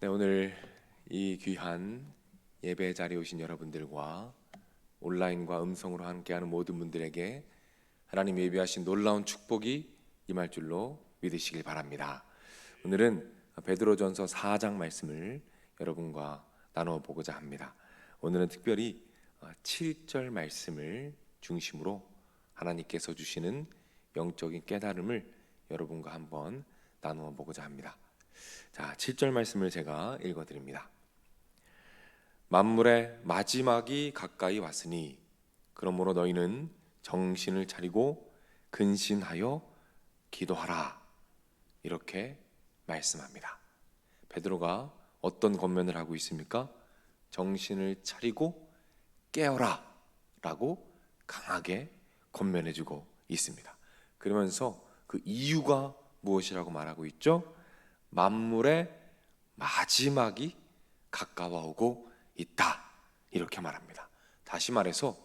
네, 오늘 이 귀한 예배 자리에 오신 여러분들과 온라인과 음성으로 함께하는 모든 분들에게 하나님 예비하신 놀라운 축복이 임할 줄로 믿으시길 바랍니다. 오늘은 베드로전서 4장 말씀을 여러분과 나누어 보고자 합니다. 오늘은 특별히 7절 말씀을 중심으로 하나님께서 주시는 영적인 깨달음을 여러분과 한번 나누어 보고자 합니다. 자, 7절 말씀을 제가 읽어 드립니다. 만물의 마지막이 가까이 왔으니 그러므로 너희는 정신을 차리고 근신하여 기도하라. 이렇게 말씀합니다. 베드로가 어떤 권면을 하고 있습니까? 정신을 차리고 깨어라 라고 강하게 권면해 주고 있습니다. 그러면서 그 이유가 무엇이라고 말하고 있죠? 만물의 마지막이 가까워오고 있다. 이렇게 말합니다. 다시 말해서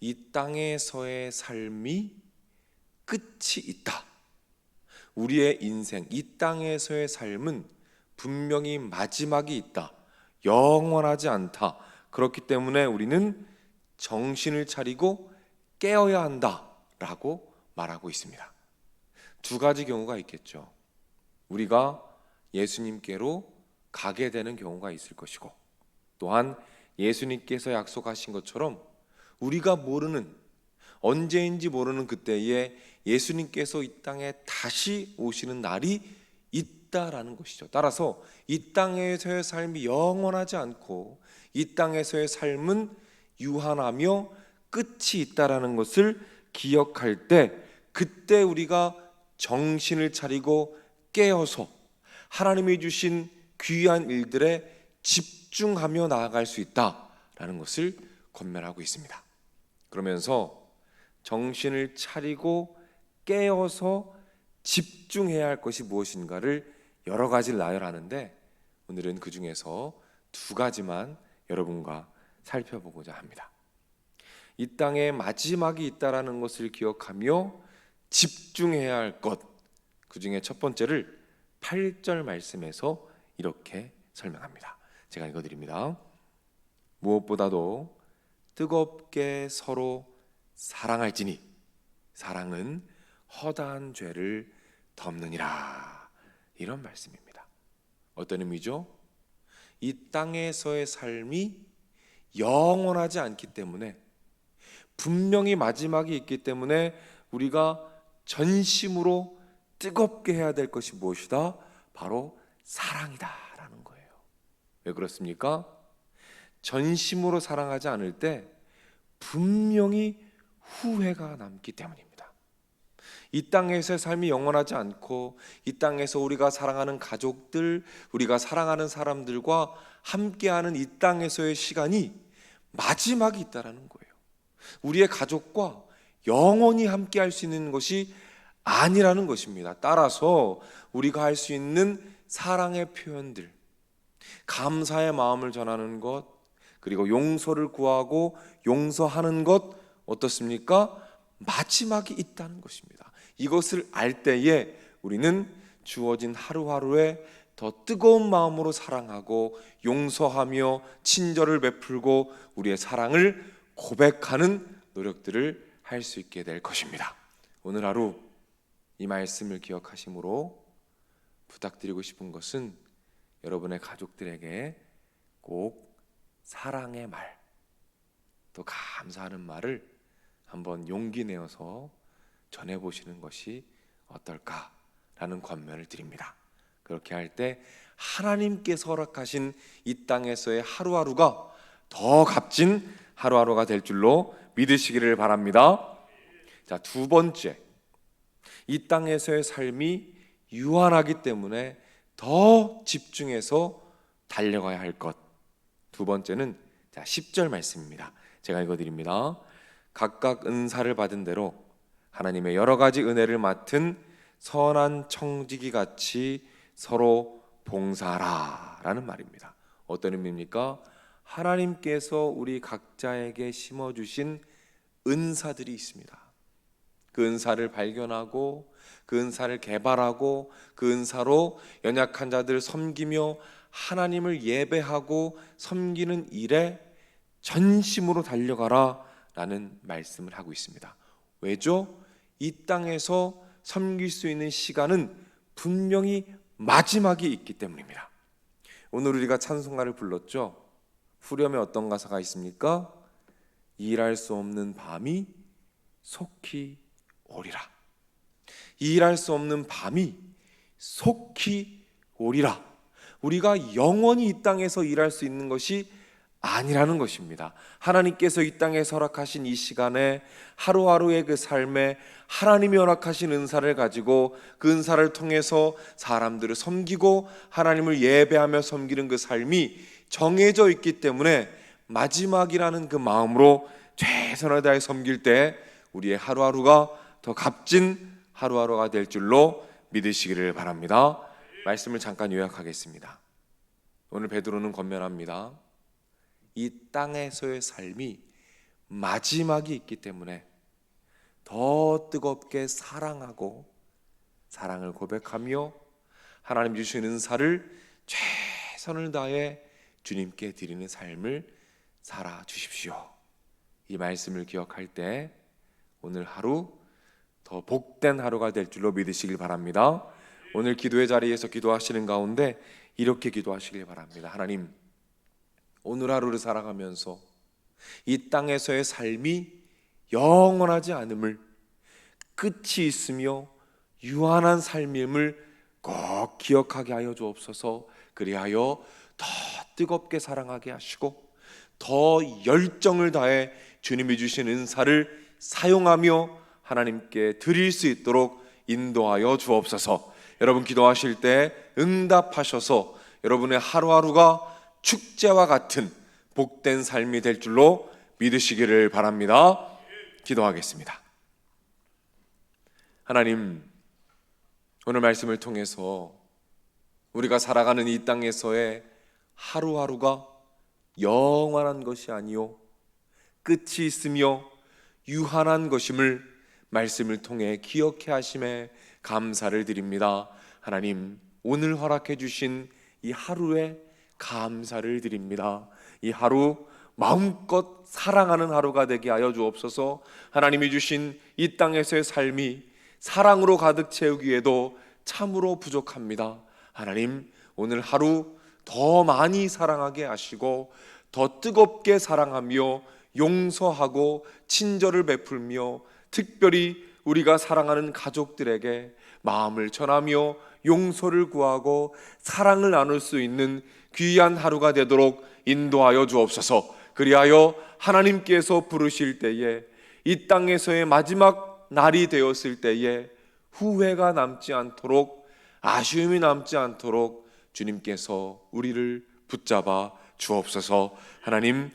이 땅에서의 삶이 끝이 있다. 우리의 인생, 이 땅에서의 삶은 분명히 마지막이 있다. 영원하지 않다. 그렇기 때문에 우리는 정신을 차리고 깨어야 한다. 라고 말하고 있습니다. 두 가지 경우가 있겠죠. 우리가 예수님께로 가게 되는 경우가 있을 것이고 또한 예수님께서 약속하신 것처럼 우리가 모르는 언제인지 모르는 그때에 예수님께서 이 땅에 다시 오시는 날이 있다라는 것이죠. 따라서 이 땅에서의 삶이 영원하지 않고 이 땅에서의 삶은 유한하며 끝이 있다라는 것을 기억할 때 그때 우리가 정신을 차리고 깨어서 하나님이 주신 귀한 일들에 집중하며 나아갈 수 있다라는 것을 권면하고 있습니다. 그러면서 정신을 차리고 깨어서 집중해야 할 것이 무엇인가를 여러 가지를 나열하는데 오늘은 그 중에서 두 가지만 여러분과 살펴보고자 합니다. 이 땅에 마지막이 있다라는 것을 기억하며 집중해야 할 것. 그 중에 첫 번째를 8절 말씀에서 이렇게 설명합니다. 제가 읽어 드립니다. 무엇보다도 뜨겁게 서로 사랑할지니 사랑은 허다한 죄를 덮느니라. 이런 말씀입니다. 어떤 의미죠? 이 땅에서의 삶이 영원하지 않기 때문에 분명히 마지막이 있기 때문에 우리가 전심으로 뜨겁게 해야 될 것이 무엇이다? 바로 사랑이다라는 거예요. 왜 그렇습니까? 전심으로 사랑하지 않을 때 분명히 후회가 남기 때문입니다. 이 땅에서의 삶이 영원하지 않고 이 땅에서 우리가 사랑하는 가족들, 우리가 사랑하는 사람들과 함께하는 이 땅에서의 시간이 마지막이 있다라는 거예요. 우리의 가족과 영원히 함께 할 수 있는 것이 아니라는 것입니다. 따라서 우리가 할 수 있는 사랑의 표현들, 감사의 마음을 전하는 것, 그리고 용서를 구하고 용서하는 것 어떻습니까? 마지막이 있다는 것입니다. 이것을 알 때에 우리는 주어진 하루하루에 더 뜨거운 마음으로 사랑하고 용서하며 친절을 베풀고 우리의 사랑을 고백하는 노력들을 할 수 있게 될 것입니다. 오늘 하루 이 말씀을 기억하심으로 부탁드리고 싶은 것은 여러분의 가족들에게 꼭 사랑의 말, 또 감사하는 말을 한번 용기 내어서 전해 보시는 것이 어떨까라는 권면을 드립니다. 그렇게 할 때 하나님께서 허락하신 이 땅에서의 하루하루가 더 값진 하루하루가 될 줄로 믿으시기를 바랍니다. 자, 두 번째. 이 땅에서의 삶이 유한하기 때문에 더 집중해서 달려가야 할 것. 두 번째는 자, 10절 말씀입니다. 제가 읽어 드립니다. 각각 은사를 받은 대로 하나님의 여러 가지 은혜를 맡은 선한 청지기 같이 서로 봉사하라라는 말입니다. 어떤 의미입니까? 하나님께서 우리 각자에게 심어 주신 은사들이 있습니다. 그 은사를 발견하고 그 은사를 개발하고 그 은사로 연약한 자들 섬기며 하나님을 예배하고 섬기는 일에 전심으로 달려가라 라는 말씀을 하고 있습니다. 왜죠? 이 땅에서 섬길 수 있는 시간은 분명히 마지막이 있기 때문입니다. 오늘 우리가 찬송가를 불렀죠. 후렴에 어떤 가사가 있습니까? 일할 수 없는 밤이 속히 오리라. 일할 수 없는 밤이 속히 오리라. 우리가 영원히 이 땅에서 일할 수 있는 것이 아니라는 것입니다. 하나님께서 이 땅에 설악하신 이 시간에 하루하루의 그 삶에 하나님이 허락하신 은사를 가지고 그 은사를 통해서 사람들을 섬기고 하나님을 예배하며 섬기는 그 삶이 정해져 있기 때문에 마지막이라는 그 마음으로 최선을 다해 섬길 때 우리의 하루하루가 더 값진 하루하루가 될 줄로 믿으시기를 바랍니다. 말씀을 잠깐 요약하겠습니다. 오늘 베드로는 권면합니다. 이 땅에서의 삶이 마지막이 있기 때문에 더 뜨겁게 사랑하고 사랑을 고백하며 하나님 주신 은사를 최선을 다해 주님께 드리는 삶을 살아 주십시오. 이 말씀을 기억할 때 오늘 하루 더 복된 하루가 될 줄로 믿으시길 바랍니다. 오늘 기도의 자리에서 기도하시는 가운데 이렇게 기도하시길 바랍니다. 하나님, 오늘 하루를 살아가면서 이 땅에서의 삶이 영원하지 않음을 끝이 있으며 유한한 삶임을 꼭 기억하게 하여 주옵소서. 그리하여 더 뜨겁게 사랑하게 하시고 더 열정을 다해 주님이 주신 은사를 사용하며 하나님께 드릴 수 있도록 인도하여 주옵소서. 여러분 기도하실 때 응답하셔서 여러분의 하루하루가 축제와 같은 복된 삶이 될 줄로 믿으시기를 바랍니다. 기도하겠습니다. 하나님, 오늘 말씀을 통해서 우리가 살아가는 이 땅에서의 하루하루가 영원한 것이 아니요 끝이 있으며 유한한 것임을 말씀을 통해 기억해 하심에 감사를 드립니다. 하나님, 오늘 허락해 주신 이 하루에 감사를 드립니다. 이 하루 마음껏 사랑하는 하루가 되게 하여 주옵소서. 하나님이 주신 이 땅에서의 삶이 사랑으로 가득 채우기에도 참으로 부족합니다. 하나님, 오늘 하루 더 많이 사랑하게 하시고 더 뜨겁게 사랑하며 용서하고 친절을 베풀며 특별히 우리가 사랑하는 가족들에게 마음을 전하며 용서를 구하고 사랑을 나눌 수 있는 귀한 하루가 되도록 인도하여 주옵소서. 그리하여 하나님께서 부르실 때에 이 땅에서의 마지막 날이 되었을 때에 후회가 남지 않도록 아쉬움이 남지 않도록 주님께서 우리를 붙잡아 주옵소서. 하나님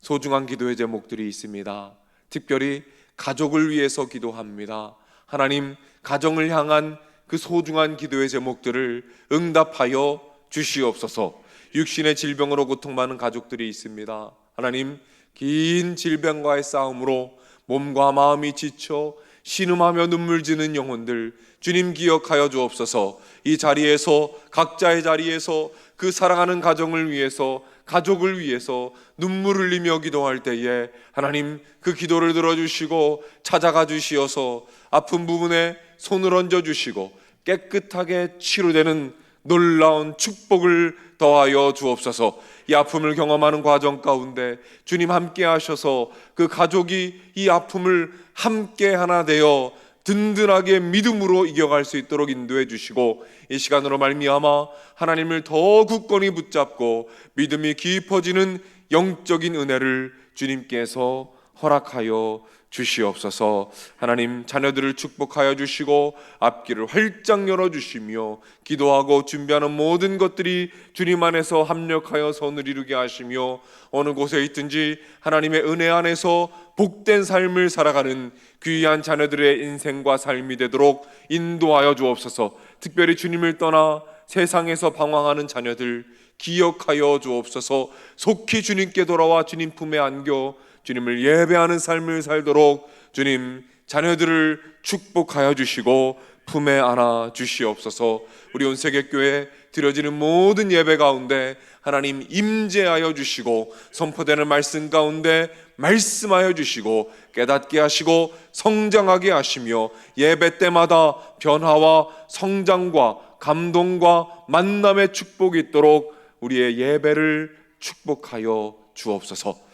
소중한 기도의 제목들이 있습니다. 특별히 가족을 위해서 기도합니다. 하나님 가정을 향한 그 소중한 기도의 제목들을 응답하여 주시옵소서. 육신의 질병으로 고통받는 가족들이 있습니다. 하나님 긴 질병과의 싸움으로 몸과 마음이 지쳐 신음하며 눈물 지는 영혼들 주님 기억하여 주옵소서. 이 자리에서 각자의 자리에서 그 사랑하는 가정을 위해서 가족을 위해서 눈물 흘리며 기도할 때에 하나님 그 기도를 들어주시고 찾아가 주시어서 아픈 부분에 손을 얹어 주시고 깨끗하게 치료되는 놀라운 축복을 더하여 주옵소서. 이 아픔을 경험하는 과정 가운데 주님 함께 하셔서 그 가족이 이 아픔을 함께 하나 되어 든든하게 믿음으로 이겨갈 수 있도록 인도해 주시고 이 시간으로 말미암아 하나님을 더 굳건히 붙잡고 믿음이 깊어지는 영적인 은혜를 주님께서 허락하여 주시옵소서. 하나님 자녀들을 축복하여 주시고 앞길을 활짝 열어 주시며 기도하고 준비하는 모든 것들이 주님 안에서 합력하여 선을 이루게 하시며 어느 곳에 있든지 하나님의 은혜 안에서 복된 삶을 살아가는 귀한 자녀들의 인생과 삶이 되도록 인도하여 주옵소서. 특별히 주님을 떠나 세상에서 방황하는 자녀들 기억하여 주옵소서. 속히 주님께 돌아와 주님 품에 안겨 주님을 예배하는 삶을 살도록 주님 자녀들을 축복하여 주시고 품에 안아 주시옵소서. 우리 온 세계 교회 드려지는 모든 예배 가운데 하나님 임재하여 주시고 선포되는 말씀 가운데 말씀하여 주시고 깨닫게 하시고 성장하게 하시며 예배 때마다 변화와 성장과 감동과 만남의 축복이 있도록 우리의 예배를 축복하여 주옵소서.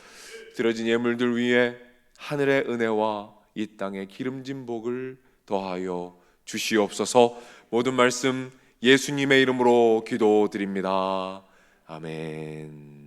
드려진 예물들 위에 하늘의 은혜와 이 땅의 기름진 복을 더하여 주시옵소서. 모든 말씀 예수님의 이름으로 기도드립니다. 아멘.